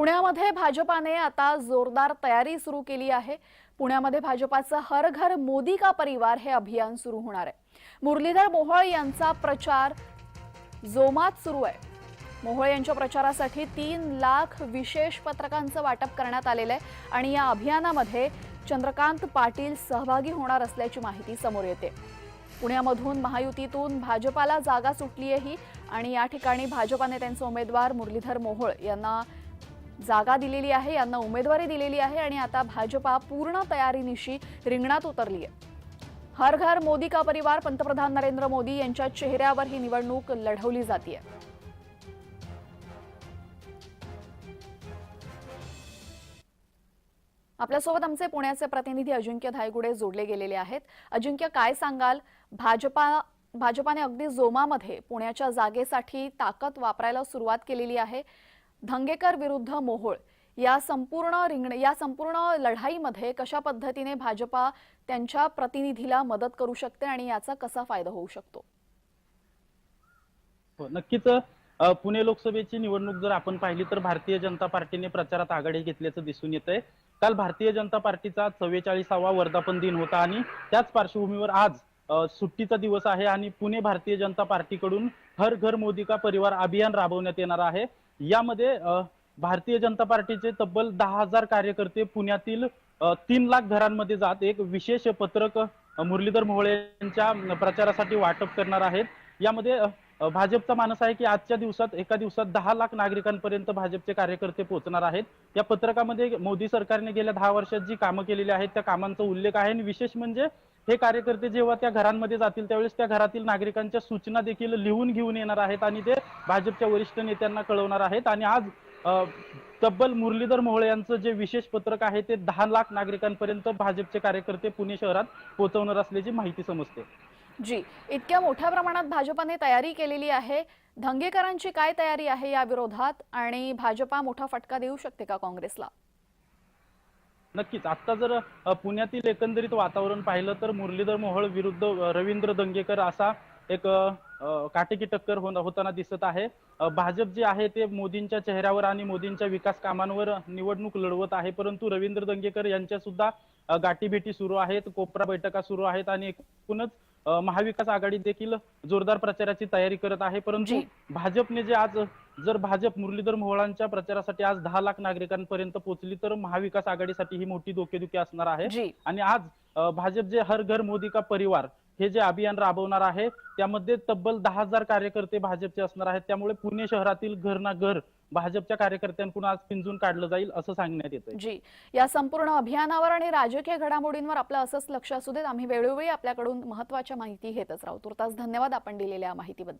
पुण्यामध्ये भाजपाने आता जोरदार तयारी सुरू केली आहे. पुण्यामध्ये भाजपाचं हर घर मोदी का परिवार हे अभियान सुरू होणार आहे. मुरलीधर मोहोळ यांचा प्रचार जोमात सुरू आहे. मोहोळ यांच्या प्रचारासाठी तीन लाख विशेष पत्रकांचं वाटप करण्यात आलेलं आहे आणि या अभियानामध्ये चंद्रकांत पाटील सहभागी होणार असल्याची माहिती समोर येते. पुण्यामधून महायुतीतून भाजपाला जागा सुटली आहे ही आणि या ठिकाणी भाजपाने त्यांचे उमेदवार मुरलीधर मोहोळ यांना जागा दिलेली आहे यांना उमेदवारी दिलेली आहे आणि आता भाजपा पूर्ण तयारीनिशी रिंगणात उतरली आहे हर घर मोदी का परिवार? पंतप्रधान नरेंद्र मोदी यांच्या चेहऱ्यावर ही निवडणूक लढवली जाते आपल्यासोबत आमचे पुण्याचे प्रतिनिधी अजिंक्य धायगुडे जोडले गेलेले आहेत. अजिंक्य काय सांगाल? भाजपा भाजपाने अगदी जोमामध्ये पुण्याच्या जागेसाठी ताकद वापरायला सुरुवात केलेली आहे. धंगेकर विरुद्ध मोहोळ. या संपूर्ण रिंगण या संपूर्ण लढाईमध्ये कशा पद्धतीने भाजपा त्यांच्या प्रतिनिधीला मदत करू शकते आणि याचा कसा फायदा होऊ शकतो? हो, नक्कीच पुणे लोकसभेची निवडणूक जर आपण पाहिली तर भारतीय जनता पार्टीने प्रचारात आघाडी घेतल्याचं दिसून येत आहे काल भारतीय जनता पार्टीचा चव्वेचाळीसावा वर्धापन दिन होता आणि त्याच पार्श्वभूमीवर आज सुट्टीचा दिवस आहे आणि पुणे भारतीय जनता पार्टीकडून हर घर मोदी का परिवार अभियान राबवण्यात येणार आहे. यामध्ये भारतीय जनता पार्टीचे तब्बल दहा हजार कार्यकर्ते पुण्यातील तीन लाख घरांमध्ये जात. एक विशेष पत्रक मुरलीधर मोहळे यांच्या प्रचारासाठी वाटप करणार आहेत. यामध्ये भाजपचा मानस आहे की आजच्या दिवसात एका दिवसात दहा लाख नागरिकांपर्यंत भाजपचे कार्यकर्ते पोहोचणार आहेत. या पत्रकामध्ये मोदी सरकारने गेल्या दहा वर्षात जी कामं केलेली आहेत त्या कामांचा उल्लेख आहे. आणि विशेष म्हणजे हे कार्यकर्ते जेव्हा त्या घरांमध्ये जातील त्यावेळेस त्या घरातील नागरिकांच्या सूचना देखील लिहून घेऊन येणार आहेत आणि ते भाजपच्या वरिष्ठ नेत्यांना कळवणार आहेत. आणि आज तब्बल मुरलीधर मोहोळे यांचं जे विशेष पत्रक आहे ते दहा लाख नागरिकांपर्यंत भाजपचे कार्यकर्ते पुणे शहरात पोहोचवणार असल्याची माहिती समजते. जी इतक्या मोठ्या प्रमाणात भाजपाने तयारी केलेली आहे. धंगेकरांची काय तयारी आहे या विरोधात? आणि भाजपा मोठा फटका देऊ शकते का काँग्रेसला? नक्कीच. आता जर पुण्यातील एकंदरीत वातावरण पाहिलं तर मुरलीधर मोहोळ विरुद्ध रवींद्र दंगेकर असा एक काटेकी टक्कर होताना दिसत आहे. भाजप जे आहे ते मोदींच्या चेहऱ्यावर आणि मोदींच्या विकास कामांवर निवडणूक लढवत आहे. परंतु रवींद्र दंगेकर यांच्या सुद्धा गाठीभेटी सुरू आहेत कोपरा बैठका सुरू आहेत आणि एकूणच महाविकास आघाडी देखील जोरदार प्रचाराची तयारी करत आहे. परंतु. भाजपने जे आज जर भाजप मुरलीधर मोहोळांच्या प्रचारासाठी आज दहा लाख नागरिकांपर्यंत पोहोचली तर महाविकास आघाडीसाठी ही मोठी डोकेदुखी असणार आहे. आणि आज भाजप जे हर घर मोदी का परिवार हे जे अभियान राबवणार आहे त्यामध्ये तब्बल दहा हजार कार्यकर्ते भाजपचे असणार आहेत. त्यामुळे पुणे शहरातील घर ना घर भाजपच्या कार्यकर्त्यांकडून आज पिंजून काढलं जाईल असं सांगण्यात येतं जी. या संपूर्ण अभियानावर आणि राजकीय घडामोडींवर आपलं असंच लक्ष असू देत. आम्ही वेळोवेळी आपल्याकडून महत्त्वाच्या माहिती घेतच राहू. तुर्तास धन्यवाद आपण दिलेल्या माहितीबद्दल.